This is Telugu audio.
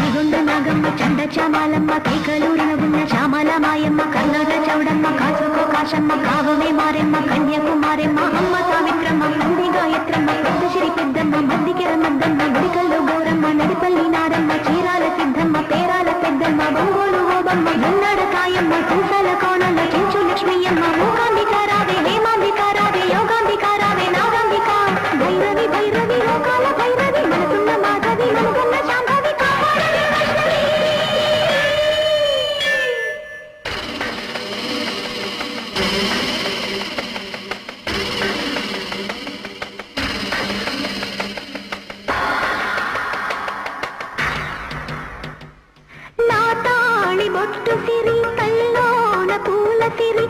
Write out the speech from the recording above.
సిరిగొండ నాగమ్మ చండ చామాలమ్మ కైకలూరిన ఉన్న చామల మాయమ్మ కన్నడ చౌడమ్మ కాసుకో కాశమ్మ కావమే మారెమ్మ కన్యాకుమారెమ్మ అమ్మ సావిత్రమ్మ నంది గాయత్రమ్మ పెద్ద శ్రీ పెద్దమ్మ మద్దికెర మద్దమ్మ గుడికల్లు గౌరమ్మ నడిపల్లి నారమ్మ చీరాల సిద్ధమ్మ పేరాల పెద్దమ్మ బొంగోలు ఓబమ్మ ఎన్నడ కాయమ్మ నా తాళి బొట్టు సిరి కల్లోన పూల సిరి